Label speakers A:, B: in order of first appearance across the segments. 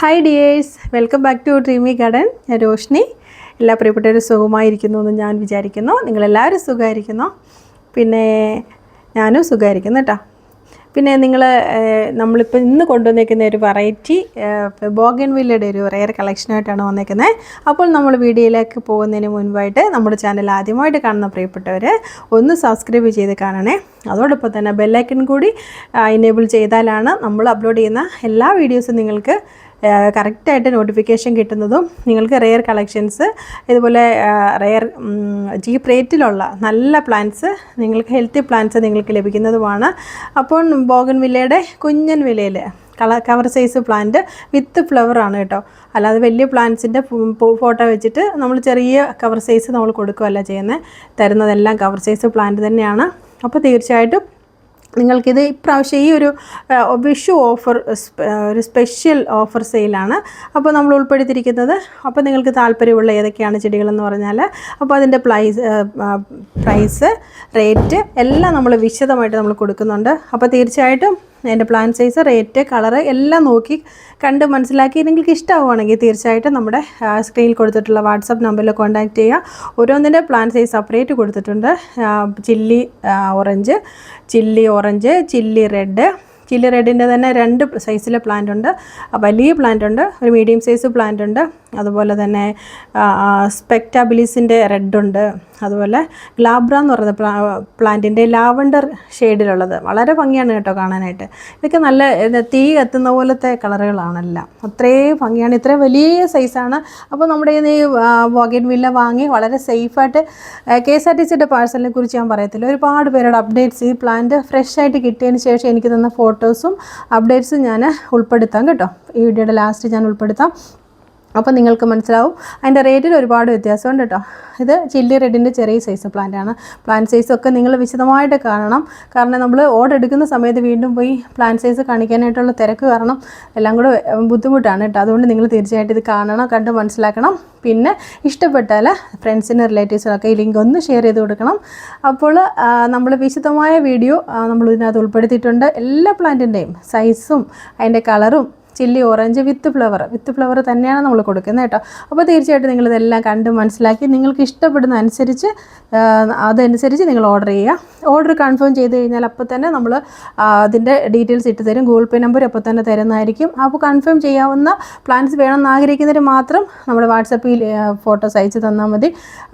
A: Hi dears welcome back to Dreamy Garden ഞാൻ രോഷ്നി. എല്ലാ പ്രിയപ്പെട്ടവരും സുഖമായിരിക്കുന്നു എന്ന് ഞാൻ വിചാരിക്കുന്നു. നിങ്ങളെല്ലാവരും സുഖമായിരിക്കുന്നു. പിന്നെ ഞാനും സുഖമായിരിക്കുന്നു കേട്ടോ. പിന്നെ നിങ്ങൾ നമ്മളിപ്പോൾ ഇന്ന് കൊണ്ടുവന്നേക്കുന്ന ഒരു വെറൈറ്റി ബോഗൻ വില്ലയുടെ ഒരു റെയർ കളക്ഷനായിട്ടാണ് വന്നേക്കുന്നത് അപ്പോൾ നമ്മൾ വീഡിയോയിലേക്ക് പോകുന്നതിന് മുൻപായിട്ട് നമ്മുടെ ചാനൽ ആദ്യമായിട്ട് കാണുന്ന പ്രിയപ്പെട്ടവർ ഒന്ന് സബ്സ്ക്രൈബ് ചെയ്ത് കാണണേ. അതോടൊപ്പം തന്നെ ബെല്ലൈക്കൺ കൂടി എനേബിൾ ചെയ്താലാണ് നമ്മൾ അപ്ലോഡ് ചെയ്യുന്ന എല്ലാ വീഡിയോസും നിങ്ങൾക്ക് കറക്റ്റായിട്ട് നോട്ടിഫിക്കേഷൻ കിട്ടുന്നതും നിങ്ങൾക്ക് റെയർ കളക്ഷൻസ് ഇതുപോലെ റെയർ ചീപ്പ് റേറ്റിലുള്ള നല്ല പ്ലാന്റ്സ് നിങ്ങൾക്ക് ഹെൽത്തി പ്ലാന്റ്സ് നിങ്ങൾക്ക് ലഭിക്കുന്നതുമാണ്. അപ്പോൾ ബോഗൻ വില്ലയുടെ കുഞ്ഞൻ വിലയിൽ കള കവർ സൈസ് പ്ലാന്റ് വിത്ത് ഫ്ലവറാണ് കേട്ടോ. അല്ലാതെ വലിയ പ്ലാന്റ്സിന്റെ ഫോട്ടോ വെച്ചിട്ട് നമ്മൾ ചെറിയ കവർ സൈസ് നമ്മൾ കൊടുക്കുകയല്ല ചെയ്യുന്നത് തരുന്നതെല്ലാം കവർ സൈസ് പ്ലാന്റ് തന്നെയാണ്. അപ്പോൾ തീർച്ചയായിട്ടും നിങ്ങൾക്കിത് ഇപ്രാവശ്യം ഈ ഒരു വിഷു ഓഫർ ഒരു സ്പെഷ്യൽ ഓഫർ സെയിലാണ്. അപ്പോൾ നമ്മൾ ഉൾപ്പെടുത്തിയിരിക്കുന്നത് അപ്പോൾ നിങ്ങൾക്ക് താല്പര്യമുള്ള ഏതൊക്കെയാണ് ചെടികളെന്ന് പറഞ്ഞാൽ അപ്പോൾ അതിന്റെ പ്രൈസ് പ്രൈസ് റേറ്റ് എല്ലാം നമ്മൾ വിശദമായിട്ട് നമ്മൾ കൊടുക്കുന്നുണ്ട്. അപ്പോൾ തീർച്ചയായിട്ടും അതിന്റെ പ്ലാൻ സൈസ് റേറ്റ് കളറ് എല്ലാം നോക്കി കണ്ട് മനസ്സിലാക്കി നിങ്ങൾക്ക് ഇഷ്ടമാവുകയാണെങ്കിൽ തീർച്ചയായിട്ടും നമ്മുടെ സ്ക്രീനിൽ കൊടുത്തിട്ടുള്ള വാട്സപ്പ് നമ്പറിൽ കോൺടാക്റ്റ് ചെയ്യുക. ഓരോന്നിന്റെ പ്ലാൻ സൈസ് സെപ്പറേറ്റ് കൊടുത്തിട്ടുണ്ട്. Chilli orange chilli orange chilli red chilli റെഡിന്റെ തന്നെ രണ്ട് സൈസിലെ പ്ലാന്റ് ഉണ്ട്. വലിയ പ്ലാന്റ് ഉണ്ട് ഒരു മീഡിയം സൈസ് പ്ലാന്റ് ഉണ്ട്. അതുപോലെ തന്നെ സ്പെക്ടാബിലിസിന്റെ റെഡ് ഉണ്ട്. അതുപോലെ ഗ്ലാബ്ര എന്ന് പറയുന്ന പ്ലാ പ്ലാന്റിന്റെ ലാവണ്ടർ ഷെയ്ഡിലുള്ളത്. വളരെ ഭംഗിയാണ് കേട്ടോ കാണാനായിട്ട്. ഇതൊക്കെ നല്ല തീ കത്തുന്ന പോലത്തെ കളറുകളാണെല്ലാം. അത്രയും ഭംഗിയാണ്. ഇത്രയും വലിയ സൈസാണ്. അപ്പോൾ നമ്മുടെ ഈ വോഗൻ വില്ല വാങ്ങി വളരെ സേഫായിട്ട് കെ എസ് ആർ ടി സിയുടെ പാഴ്സലിനെ കുറിച്ച് ഞാൻ പറയത്തില്ല. ഒരുപാട് പേരോട് അപ്ഡേറ്റ്സ് ഈ പ്ലാന്റ് ഫ്രഷ് ആയിട്ട് കിട്ടിയതിന് ശേഷം എനിക്ക് തന്ന ഫോട്ടോസും അപ്ഡേറ്റ്സും ഞാൻ ഉൾപ്പെടുത്താം കേട്ടോ. ഈ വീഡിയോയുടെ ലാസ്റ്റ് ഞാൻ ഉൾപ്പെടുത്താം. അപ്പോൾ നിങ്ങൾക്ക് മനസ്സിലാവും. അതിന്റെ റേറ്റിൽ ഒരുപാട് വ്യത്യാസമുണ്ട് കേട്ടോ ഇത് ചില്ലി റെഡിന്റെ ചെറിയ സൈസ് പ്ലാന്റ് ആണ്. പ്ലാന്റ് സൈസൊക്കെ നിങ്ങൾ വിശദമായിട്ട് കാണണം. കാരണം നമ്മൾ ഓർഡർ എടുക്കുന്ന സമയത്ത് വീണ്ടും പോയി പ്ലാന്റ് സൈസ് കാണിക്കാനായിട്ടുള്ള തിരക്ക് കാരണം എല്ലാം കൂടെ ബുദ്ധിമുട്ടാണ് കേട്ടോ അതുകൊണ്ട് നിങ്ങൾ തീർച്ചയായിട്ടും ഇത് കാണണം കണ്ട് മനസ്സിലാക്കണം. പിന്നെ ഇഷ്ടപ്പെട്ടാൽ ഫ്രണ്ട്സിനും റിലേറ്റീവ്സിനൊക്കെ ഈ ലിങ്ക് ഒന്ന് ഷെയർ ചെയ്ത് കൊടുക്കണം. അപ്പോൾ നമ്മൾ വിശദമായ വീഡിയോ നമ്മൾ ഇതിനകത്ത് ഉൾപ്പെടുത്തിയിട്ടുണ്ട്. എല്ലാ പ്ലാന്റിന്റെയും സൈസും അതിന്റെ കളറും chilli orange with flower. With flower തന്നെയാണ് നമ്മൾ കൊടുക്കുന്നത് കേട്ടോ. അപ്പോൾ തീർച്ചയായിട്ടും നിങ്ങളിതെല്ലാം കണ്ട് മനസ്സിലാക്കി നിങ്ങൾക്ക് ഇഷ്ടപ്പെടുന്ന അനുസരിച്ച് അതനുസരിച്ച് നിങ്ങൾ ഓർഡർ ചെയ്യുക. ഓർഡർ കൺഫേം ചെയ്ത് കഴിഞ്ഞാൽ അപ്പോൾ തന്നെ നമ്മൾ അതിന്റെ ഡീറ്റെയിൽസ് ഇട്ട് തരും. ഗൂഗിൾ പേ നമ്പർ അപ്പോൾ തന്നെ തരുന്നതായിരിക്കും. അപ്പോൾ കൺഫേം ചെയ്യാവുന്ന പ്ലാൻസ് വേണമെന്ന് ആഗ്രഹിക്കുന്നവർ മാത്രം നമ്മുടെ വാട്സപ്പിൽ ഫോട്ടോസ് അയച്ച് തന്നാൽ മതി.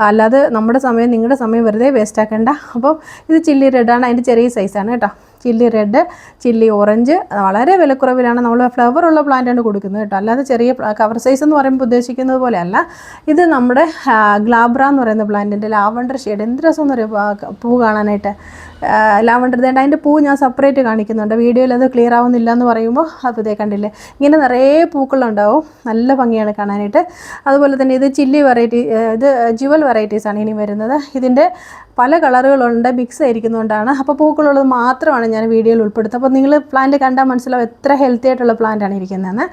A: അല്ലാതെ നമ്മുടെ സമയം നിങ്ങളുടെ സമയം വെറുതെ വേസ്റ്റ് ആക്കണ്ട. അപ്പോൾ ഇത് ചില്ലി റെഡാണ് അതിന്റെ ചെറിയ സൈസാണ് കേട്ടോ. ചില്ലി റെഡ് ചില്ലി ഓറഞ്ച് വളരെ വിലക്കുറവിലാണ് നമ്മൾ ഫ്ലവർ ഉള്ള പ്ലാന്റാണ് കൊടുക്കുന്നത് കേട്ടോ. അല്ലാതെ ചെറിയ കവർ സൈസ് എന്ന് പറയുമ്പോൾ ഉദ്ദേശിക്കുന്നത് പോലെയല്ല. ഇത് നമ്മുടെ ഗ്ലാബ്ര എന്ന് പറയുന്ന പ്ലാന്റിന്റെ ലാവണ്ടർ ഷെയ്ഡ് എന്ത് രസം എന്ന് പറയുമ്പോൾ പൂ കാണാനായിട്ട്. ലാവണ്ടർ ദേണ്ട അതിന്റെ പൂ ഞാൻ സെപ്പറേറ്റ് കാണിക്കുന്നുണ്ട്. വീഡിയോയിൽ അത് ക്ലിയർ ആവുന്നില്ല എന്ന് പറയുമ്പോൾ അപ്പോൾ ഇതേ കണ്ടില്ലേ? ഇങ്ങനെ നിറയെ പൂക്കളുണ്ടാവും. നല്ല ഭംഗിയാണ് കാണാനായിട്ട്. അതുപോലെ തന്നെ ഇത് ചില്ലി വെറൈറ്റി ഇത് ജുവൽ വെറൈറ്റീസാണ് ഇനി വരുന്നത്. ഇതിന്റെ പല കളറുകളുണ്ട് മിക്സ് ആയിരിക്കുന്നതുകൊണ്ടാണ് അപ്പോൾ പൂക്കളുള്ളത് മാത്രമാണ് ഞാൻ വീഡിയോയിൽ ഉൾപ്പെടുത്തുക അപ്പോൾ നിങ്ങൾ പ്ലാന്റ് കണ്ടാൽ മനസ്സിലാവും എത്ര ഹെൽത്തി ആയിട്ടുള്ള പ്ലാന്റാണ് ഇരിക്കുന്നതെന്ന്.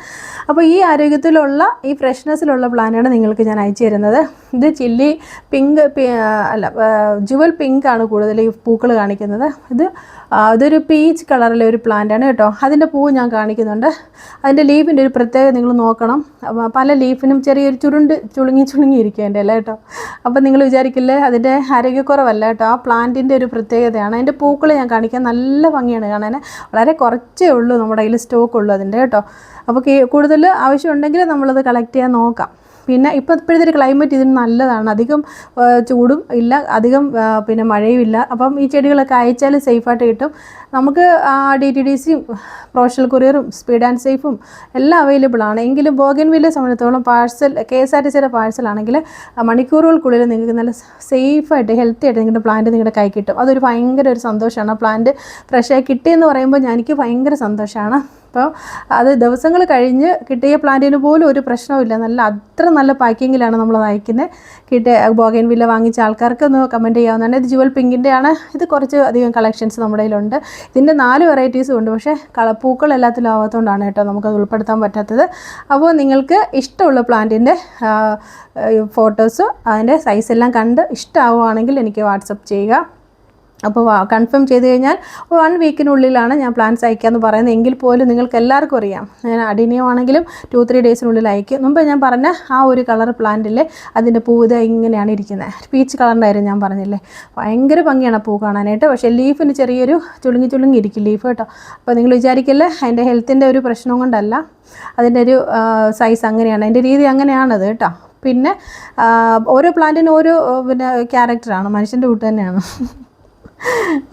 A: അപ്പോൾ ഈ ആരോഗ്യത്തിലുള്ള ഈ ഫ്രഷ്നെസ്സിലുള്ള പ്ലാന്റാണ് നിങ്ങൾക്ക് ഞാൻ അയച്ചു തരുന്നത്. ഇത് ചില്ലി പിങ്ക് അല്ല ജുവൽ പിങ്ക് ആണ് കൂടുതൽ ഈ പൂക്കൾ കാണിക്കുന്നത്. ഇത് അതൊരു ഇതൊരു പീച്ച് കളറിലെ ഒരു പ്ലാന്റാണ് കേട്ടോ. അതിന്റെ പൂവ് ഞാൻ കാണിക്കുന്നുണ്ട്. അതിന്റെ ലീഫിന്റെ ഒരു പ്രത്യേകത നിങ്ങൾ നോക്കണം. പല ലീഫിനും ചെറിയൊരു ചുരുണ്ട് ചുളുങ്ങി ചുളുങ്ങി ഇരിക്കും എന്റെ അല്ല കേട്ടോ. അപ്പോൾ നിങ്ങൾ വിചാരിക്കില്ലേ അതിന്റെ ആരോഗ്യക്കുറവല്ല കേട്ടോ. ആ പ്ലാന്റിന്റെ ഒരു പ്രത്യേകതയാണ്. അതിന്റെ പൂക്കൾ ഞാൻ കാണിക്കാൻ നല്ല ഭംഗിയാണ് കാണാൻ വളരെ കുറച്ചേ ഉള്ളൂ നമ്മുടെ കയ്യിൽ സ്റ്റോക്ക് ഉള്ളൂ അതിന്റെ കേട്ടോ. അപ്പോൾ കൂടുതൽ ആവശ്യമുണ്ടെങ്കിൽ നമ്മളത് കളക്ട് ചെയ്യാൻ നോക്കാം. പിന്നെ ഇപ്പോൾ ഇപ്പോഴത്തെ ഒരു ക്ലൈമറ്റ് ഇതിന് നല്ലതാണ്. അധികം ചൂടും ഇല്ല അധികം പിന്നെ മഴയും ഇല്ല. അപ്പം ഈ ചെടികളൊക്കെ അയച്ചാൽ സേഫായിട്ട് കിട്ടും. നമുക്ക് ഡി ടി ഡി സിയും പ്രൊഫഷണൽ കൊറിയറും സ്പീഡ് ആൻഡ് സേഫും എല്ലാം അവൈലബിൾ ആണ്. എങ്കിലും ബോഗൻ വില്ലെ സംബന്ധിച്ചിടത്തോളം parcel K S R T സിയുടെ പാഴ്സൽ ആണെങ്കിൽ മണിക്കൂറുകൾക്കുള്ളിൽ നിങ്ങൾക്ക് നല്ല സേഫായിട്ട് ഹെൽത്തി ആയിട്ട് നിങ്ങളുടെ പ്ലാന്റ് നിങ്ങളുടെ കൈ കിട്ടും. അതൊരു ഭയങ്കര ഒരു സന്തോഷമാണ്. പ്ലാന്റ് ഫ്രഷായി കിട്ടിയെന്ന് പറയുമ്പോൾ ഞാൻ- എനിക്ക് ഭയങ്കര സന്തോഷമാണ്. അപ്പോൾ അത് ദിവസങ്ങൾ കഴിഞ്ഞ് കിട്ടിയ പ്ലാന്റിന് പോലും ഒരു പ്രശ്നവുമില്ല. നല്ല അത്ര നല്ല പാക്കിങ്ങിലാണ് നമ്മൾ അയക്കുന്നത് കിട്ടിയ ബോഗൻ വില്ല വാങ്ങിച്ച ആൾക്കാർക്ക് ഒന്ന് കമന്റ് ചെയ്യാവുന്നതാണ്. ഇത് ജുവൽ പിങ്കിന്റെ ആണ്. ഇത് കുറച്ച് അധികം കളക്ഷൻസ് നമ്മുടെ കയ്യിലുണ്ട്. ഇതിന്റെ നാല് വെറൈറ്റീസും ഉണ്ട്. പക്ഷേ കളപ്പൂക്കൾ പൂക്കൾ എല്ലാത്തിലും ആവാത്തതുകൊണ്ടാണ് കേട്ടോ അത് ഉൾപ്പെടുത്താൻ പറ്റാത്തത്. അപ്പോൾ നിങ്ങൾക്ക് ഇഷ്ടമുള്ള പ്ലാന്റിന്റെ ഫോട്ടോസ് അതിന്റെ സൈസ് എല്ലാം കണ്ട് ഇഷ്ടമാവുകയാണെങ്കിൽ എനിക്ക് വാട്സപ്പ് ചെയ്യുക. അപ്പോൾ കൺഫേം ചെയ്ത് കഴിഞ്ഞാൽ വൺ വീക്കിനുള്ളിലാണ് ഞാൻ പ്ലാൻസ് അയക്കാമെന്ന് പറയുന്നത്. എങ്കിൽ പോലും നിങ്ങൾക്ക് എല്ലാവർക്കും അറിയാം. ഞാൻ അഡിനിയം ആണെങ്കിലും ടു ത്രീ ഡേയ്സിനുള്ളിൽ അയക്കും. മുമ്പ് ഞാൻ പറഞ്ഞ ആ ഒരു കളർ പ്ലാന്റിൽ അതിന്റെ പൂ ഇത് ഇങ്ങനെയാണ് ഇരിക്കുന്നത് പീച്ച് കളറിന്റെ ഞാൻ പറഞ്ഞില്ലേ. ഭയങ്കര ഭംഗിയാണ് പൂ കാണാനായിട്ട്. പക്ഷേ ലീഫിന് ചെറിയൊരു ചുളുങ്ങി ചുളുങ്ങി ഇരിക്കും ലീഫ് കേട്ടോ. അപ്പോൾ നിങ്ങൾ വിചാരിക്കല്ലേ അതിന്റെ ഹെൽത്തിന്റെ ഒരു പ്രശ്നം കൊണ്ടല്ല. അതിന്റെ ഒരു സൈസ് അങ്ങനെയാണ്. അതിന്റെ രീതി അങ്ങനെയാണത് കേട്ടോ. പിന്നെ ഓരോ പ്ലാന്റിനും ഓരോ പിന്നെ ക്യാരക്ടറാണ് മനുഷ്യന്റെ കൂട്ട് തന്നെയാണ്.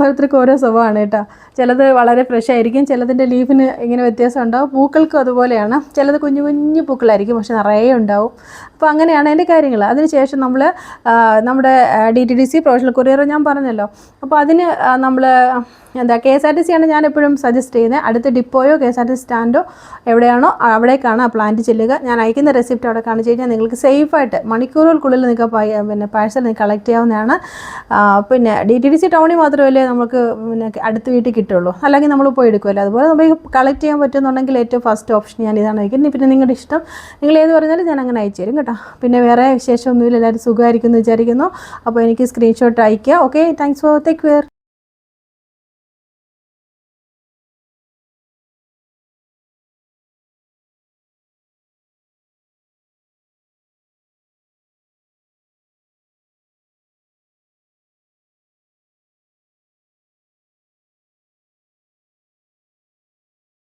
A: ഓരോരുത്തർക്കും ഓരോ സ്വഭാവമാണ് കേട്ടോ. ചിലത് വളരെ ഫ്രഷ് ആയിരിക്കും ചിലതിന്റെ ലീഫിന് ഇങ്ങനെ വ്യത്യാസം ഉണ്ടാവും. പൂക്കൾക്കും അതുപോലെയാണ്. ചിലത് കുഞ്ഞു കുഞ്ഞു പൂക്കളായിരിക്കും പക്ഷെ നിറയെ ഉണ്ടാവും. അപ്പോൾ അങ്ങനെയാണ് അതിന്റെ കാര്യങ്ങൾ അതിനുശേഷം നമ്മൾ നമ്മുടെ D T D C professional courier ഞാൻ പറഞ്ഞല്ലോ. അപ്പോൾ അതിന് നമ്മൾ എന്താ K S R T C ആണ് ഞാൻ എപ്പോഴും സജസ്റ്റ് ചെയ്യുന്നത് അടുത്ത ഡിപ്പോയോ K S R T C സ്റ്റാൻഡോ എവിടെയാണോ അവിടേക്കാണ് ആ പ്ലാന്റ് ചെല്ലുക. ഞാൻ അയക്കുന്ന റെസിപ്റ്റ് അവിടെ കാണിച്ചു കഴിഞ്ഞാൽ നിങ്ങൾക്ക് സേഫായിട്ട് മണിക്കൂറുകൾക്കുള്ളിൽ നിങ്ങൾക്ക് പിന്നെ പാഴ്സൽ കളക്ട് ചെയ്യാവുന്നതാണ്. പിന്നെ ഡി ടി ഡി സി ടൗണിൽ മാത്രമല്ലേ നമുക്ക് പിന്നെ അടുത്ത വീട്ടിൽ കിട്ടുള്ളൂ. അല്ലെങ്കിൽ നമ്മൾ പോയി എടുക്കുമല്ലോ അതുപോലെ നമുക്ക് കളക്ട് ചെയ്യാൻ പറ്റുന്നുണ്ടെങ്കിൽ ഏറ്റവും ഫസ്റ്റ് ഓപ്ഷൻ ഞാൻ ഇതാണ് വയ്ക്കുന്നത്. പിന്നെ നിങ്ങളുടെ ഇഷ്ടം. നിങ്ങൾ ഏത് പറഞ്ഞാലും ഞാൻ അങ്ങനെ അയച്ചു തരും കേട്ടോ. പിന്നെ വേറെ വിശേഷമൊന്നുമില്ല. എല്ലാവരും സുഖമായിരിക്കും എന്ന് വിചാരിക്കുന്നു. അപ്പോൾ എനിക്ക് സ്ക്രീൻഷോട്ട് അയയ്ക്കുക. Okay thanks for take care